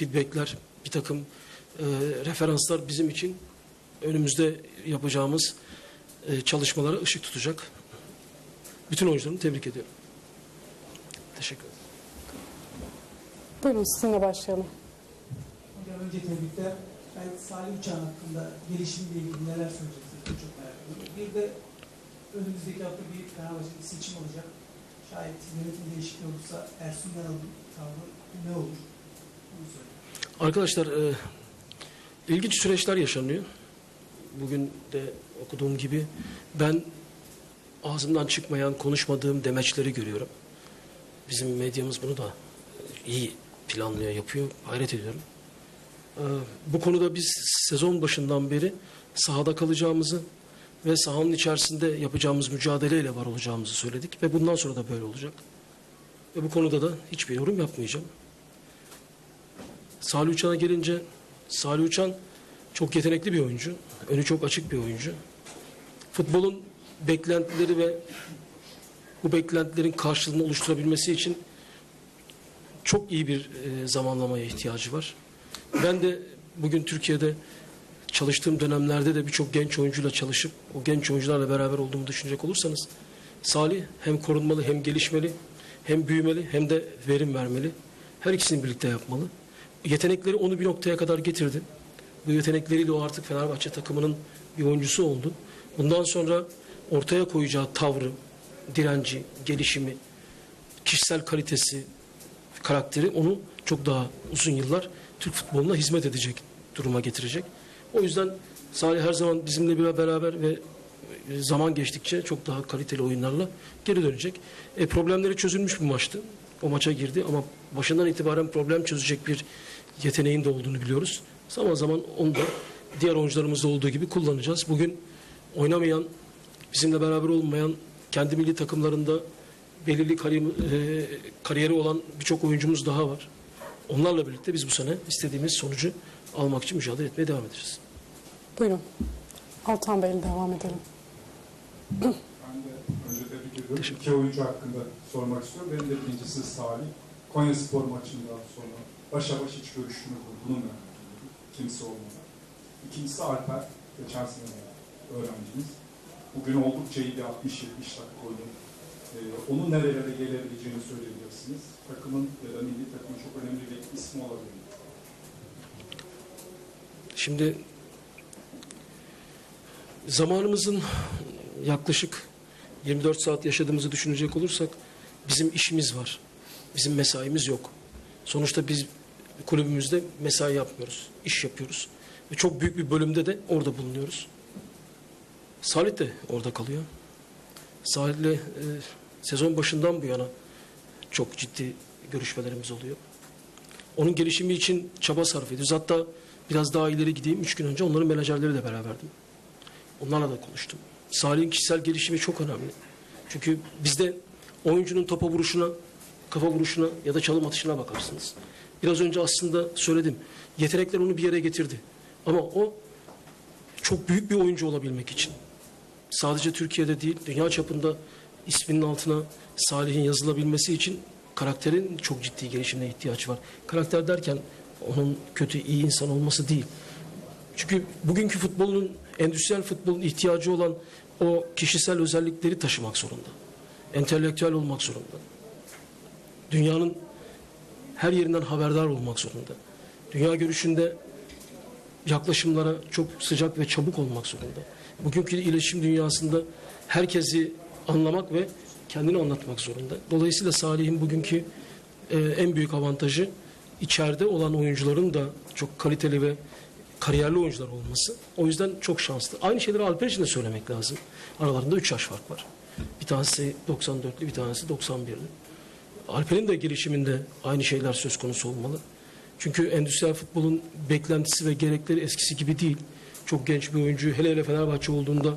feedbackler, bir takım e, referanslar bizim için önümüzde yapacağımız e, çalışmalara ışık tutacak. Bütün oyuncularımı tebrik ediyorum. Teşekkür ederim. Buyurun sizinle başlayalım. Hocam önce tebrikler. Ben Salih Uçan hakkında gelişimle ilgili neler söyleyeceksiniz? Çok merak ediyorum. Bir de önümüzdeki hafta bir Fenerbahçe'de seçim olacak. Şayet yönetim değişikliği olursa Ersun Yanal'ın tavrı ne olur? Arkadaşlar e, ilginç süreçler yaşanıyor. Bugün de okuduğum gibi ben ağzımdan çıkmayan, konuşmadığım demeçleri görüyorum. Bizim medyamız bunu da iyi planlıyor, yapıyor. Hayret ediyorum. E, bu konuda biz sezon başından beri sahada kalacağımızı ve sahanın içerisinde yapacağımız mücadeleyle var olacağımızı söyledik ve bundan sonra da böyle olacak. Ve bu konuda da hiçbir yorum yapmayacağım. Salih Uçan'a gelince Salih Uçan çok yetenekli bir oyuncu. Önü çok açık bir oyuncu. Futbolun beklentileri ve bu beklentilerin karşılığını oluşturabilmesi için çok iyi bir e, zamanlamaya ihtiyacı var. Ben de bugün Türkiye'de çalıştığım dönemlerde de birçok genç oyuncuyla çalışıp o genç oyuncularla beraber olduğumu düşünecek olursanız Salih hem korunmalı hem gelişmeli hem büyümeli hem de verim vermeli. Her ikisini birlikte yapmalı. Yetenekleri onu bir noktaya kadar getirdi. Bu yetenekleriyle o artık Fenerbahçe takımının bir oyuncusu oldu. Bundan sonra ortaya koyacağı tavrı, direnci, gelişimi, kişisel kalitesi, karakteri onu çok daha uzun yıllar Türk futboluna hizmet edecek duruma getirecek. O yüzden Salih her zaman bizimle bir beraber ve zaman geçtikçe çok daha kaliteli oyunlarla geri dönecek. E, problemleri çözülmüş bir maçtı. O maça girdi ama başından itibaren problem çözecek bir yeteneğin de olduğunu biliyoruz. Zaman zaman onu da diğer oyuncularımızda olduğu gibi kullanacağız. Bugün oynamayan, bizimle beraber olmayan, kendi milli takımlarında belirli e, kariyeri olan birçok oyuncumuz daha var. Onlarla birlikte biz bu sene istediğimiz sonucu almak için mücadele etmeye devam edeceğiz. Buyurun. Altan Bey'le devam edelim. Ben de önce tebrik ediyorum. Teşekkür İki oyuncu hakkında sormak istiyorum. Benim de birincisi Salih. Konya Spor maçından sonra başa baş hiç görüştünüz mü? Bunu merak ediyorum. Kimse olmadan. İkincisi Alper. Geçen sene öğrencimiz. Bugün oldukça iyi bir 60-70 dakika oyun. Ee, onun nerelere gelebileceğini söyleyebilirsiniz. Takımın ya da milli takımın çok önemli bir ismi olabilir. Şimdi zamanımızın yaklaşık 24 saat yaşadığımızı düşünecek olursak bizim işimiz var. Bizim mesaimiz yok. Sonuçta biz kulübümüzde mesai yapmıyoruz. iş yapıyoruz. Ve çok büyük bir bölümde de orada bulunuyoruz. Salih de orada kalıyor. Salih'le e, sezon başından bu yana çok ciddi görüşmelerimiz oluyor. Onun gelişimi için çaba sarf ediyoruz. Hatta biraz daha ileri gideyim. Üç gün önce onların menajerleriyle beraberdim. Onlarla da konuştum. Salih'in kişisel gelişimi çok önemli. Çünkü bizde oyuncunun topa vuruşuna, kafa vuruşuna ya da çalım atışına bakarsınız. Biraz önce aslında söyledim. Yetenekler onu bir yere getirdi. Ama o çok büyük bir oyuncu olabilmek için sadece Türkiye'de değil dünya çapında isminin altına Salih'in yazılabilmesi için karakterin çok ciddi gelişimine ihtiyaç var. Karakter derken onun kötü iyi insan olması değil. Çünkü bugünkü futbolun, endüstriyel futbolun ihtiyacı olan o kişisel özellikleri taşımak zorunda. Entelektüel olmak zorunda. Dünyanın her yerinden haberdar olmak zorunda. Dünya görüşünde yaklaşımlara çok sıcak ve çabuk olmak zorunda. Bugünkü iletişim dünyasında herkesi anlamak ve kendini anlatmak zorunda. Dolayısıyla Salih'in bugünkü e, en büyük avantajı içeride olan oyuncuların da çok kaliteli ve kariyerli oyuncular olması. O yüzden çok şanslı. Aynı şeyleri Alper için de söylemek lazım. Aralarında 3 yaş fark var. Bir tanesi 94'lü, bir tanesi 91'li. Alper'in de gelişiminde aynı şeyler söz konusu olmalı. Çünkü endüstriyel futbolun beklentisi ve gerekleri eskisi gibi değil. Çok genç bir oyuncu hele hele Fenerbahçe olduğunda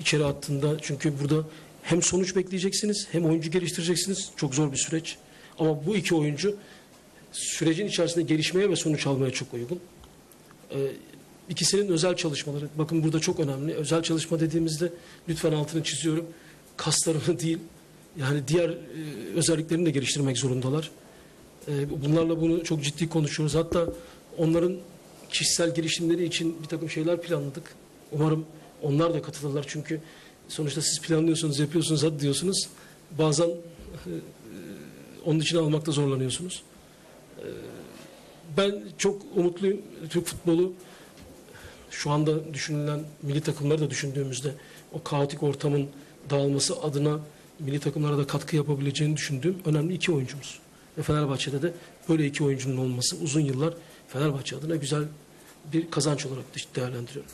içeri attığında çünkü burada hem sonuç bekleyeceksiniz hem oyuncu geliştireceksiniz. Çok zor bir süreç. Ama bu iki oyuncu sürecin içerisinde gelişmeye ve sonuç almaya çok uygun. Ee, ikisinin özel çalışmaları bakın burada çok önemli. Özel çalışma dediğimizde lütfen altını çiziyorum. Kaslarını değil yani diğer e, özelliklerini de geliştirmek zorundalar. E, bunlarla bunu çok ciddi konuşuyoruz. Hatta onların kişisel girişimleri için bir takım şeyler planladık. Umarım onlar da katılırlar. Çünkü sonuçta siz planlıyorsunuz, yapıyorsunuz, hadi diyorsunuz. Bazen e, onun için almakta zorlanıyorsunuz. E, ben çok umutluyum. Türk futbolu şu anda düşünülen milli takımları da düşündüğümüzde o kaotik ortamın dağılması adına milli takımlara da katkı yapabileceğini düşündüğüm önemli iki oyuncumuz. Ve Fenerbahçe'de de böyle iki oyuncunun olması uzun yıllar Fenerbahçe adına güzel bir kazanç olarak değerlendiriyorum.